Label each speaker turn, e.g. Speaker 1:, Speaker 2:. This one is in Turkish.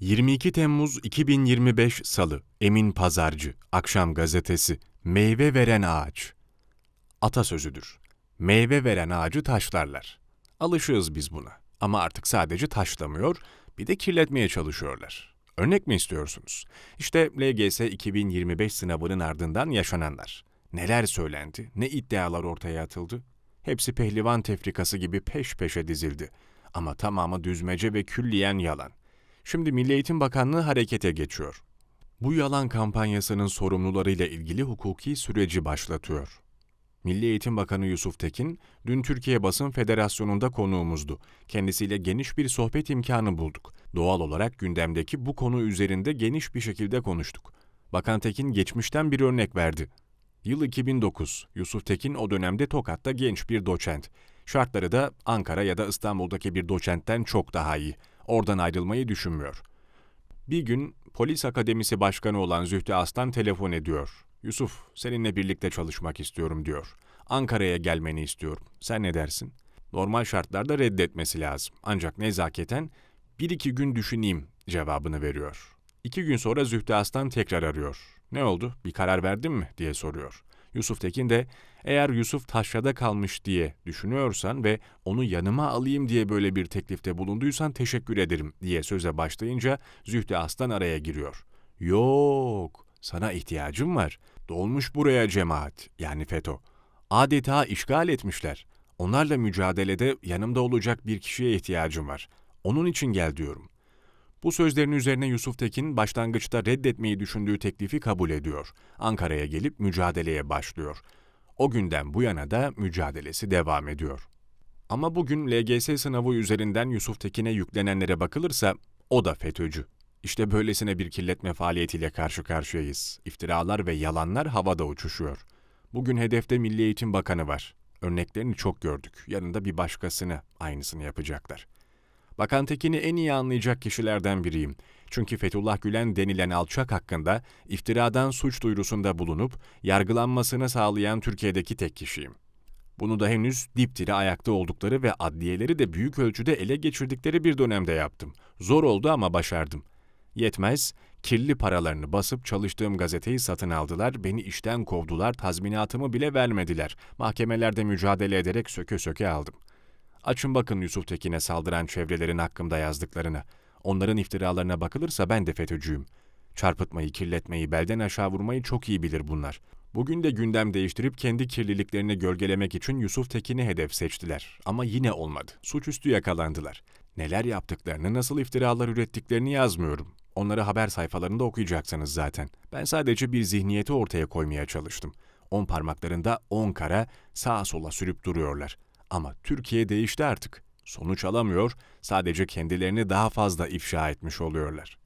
Speaker 1: 22 Temmuz 2025 Salı Emin Pazarcı Akşam Gazetesi Meyve veren ağaç Atasözüdür. Meyve veren ağacı taşlarlar. Alışığız biz buna. Ama artık sadece taşlamıyor, bir de kirletmeye çalışıyorlar. Örnek mi istiyorsunuz? İşte LGS 2025 sınavının ardından yaşananlar. Neler söylendi, ne iddialar ortaya atıldı? Hepsi pehlivan tefrikası gibi peş peşe dizildi. Ama tamamı düzmece ve külliyen yalan. Şimdi Milli Eğitim Bakanlığı harekete geçiyor. Bu yalan kampanyasının sorumlularıyla ilgili hukuki süreci başlatıyor. Milli Eğitim Bakanı Yusuf Tekin, dün Türkiye Basın Federasyonu'nda konuğumuzdu. Kendisiyle geniş bir sohbet imkanı bulduk. Doğal olarak gündemdeki bu konu üzerinde geniş bir şekilde konuştuk. Bakan Tekin geçmişten bir örnek verdi. Yıl 2009. Yusuf Tekin o dönemde Tokat'ta genç bir doçent. Şartları da Ankara ya da İstanbul'daki bir doçentten çok daha iyi. Oradan ayrılmayı düşünmüyor. Bir gün polis akademisi başkanı olan Zühtü Aslan telefon ediyor. Yusuf, seninle birlikte çalışmak istiyorum diyor. Ankara'ya gelmeni istiyorum. Sen ne dersin? Normal şartlarda reddetmesi lazım. Ancak nezaketen bir iki gün düşüneyim cevabını veriyor. İki gün sonra Zühtü Aslan tekrar arıyor. Ne oldu? Bir karar verdin mi? diye soruyor. Yusuf Tekin de eğer Yusuf taşrada kalmış diye düşünüyorsan ve onu yanıma alayım diye böyle bir teklifte bulunduysan teşekkür ederim diye söze başlayınca Zühtü Aslan araya giriyor. Yok, sana ihtiyacım var. Dolmuş buraya cemaat, yani FETÖ. Adeta işgal etmişler. Onlarla mücadelede yanımda olacak bir kişiye ihtiyacım var. Onun için gel diyorum. Bu sözlerin üzerine Yusuf Tekin başlangıçta reddetmeyi düşündüğü teklifi kabul ediyor. Ankara'ya gelip mücadeleye başlıyor. O günden bu yana da mücadelesi devam ediyor. Ama bugün LGS sınavı üzerinden Yusuf Tekin'e yüklenenlere bakılırsa o da FETÖ'cü. İşte böylesine bir kirletme faaliyetiyle karşı karşıyayız. İftiralar ve yalanlar havada uçuşuyor. Bugün hedefte Milli Eğitim Bakanı var. Örneklerini çok gördük. Yanında bir başkasını aynısını yapacaklar. Bakan Tekin'i en iyi anlayacak kişilerden biriyim. Çünkü Fethullah Gülen denilen alçak hakkında iftiradan suç duyurusunda bulunup yargılanmasını sağlayan Türkiye'deki tek kişiyim. Bunu da henüz dipdiri ayakta oldukları ve adliyeleri de büyük ölçüde ele geçirdikleri bir dönemde yaptım. Zor oldu ama başardım. Yetmez, kirli paralarını basıp çalıştığım gazeteyi satın aldılar, beni işten kovdular, tazminatımı bile vermediler. Mahkemelerde mücadele ederek söke söke aldım. Açın bakın Yusuf Tekin'e saldıran çevrelerin hakkımda yazdıklarına. Onların iftiralarına bakılırsa ben de FETÖ'cüyüm. Çarpıtmayı, kirletmeyi, belden aşağı vurmayı çok iyi bilir bunlar. Bugün de gündem değiştirip kendi kirliliklerini gölgelemek için Yusuf Tekin'i hedef seçtiler. Ama yine olmadı. Suçüstü yakalandılar. Neler yaptıklarını, nasıl iftiralar ürettiklerini yazmıyorum. Onları haber sayfalarında okuyacaksınız zaten. Ben sadece bir zihniyeti ortaya koymaya çalıştım. On parmaklarında on kara sağa sola sürüp duruyorlar. Ama Türkiye değişti artık. Sonuç alamıyor, sadece kendilerini daha fazla ifşa etmiş oluyorlar.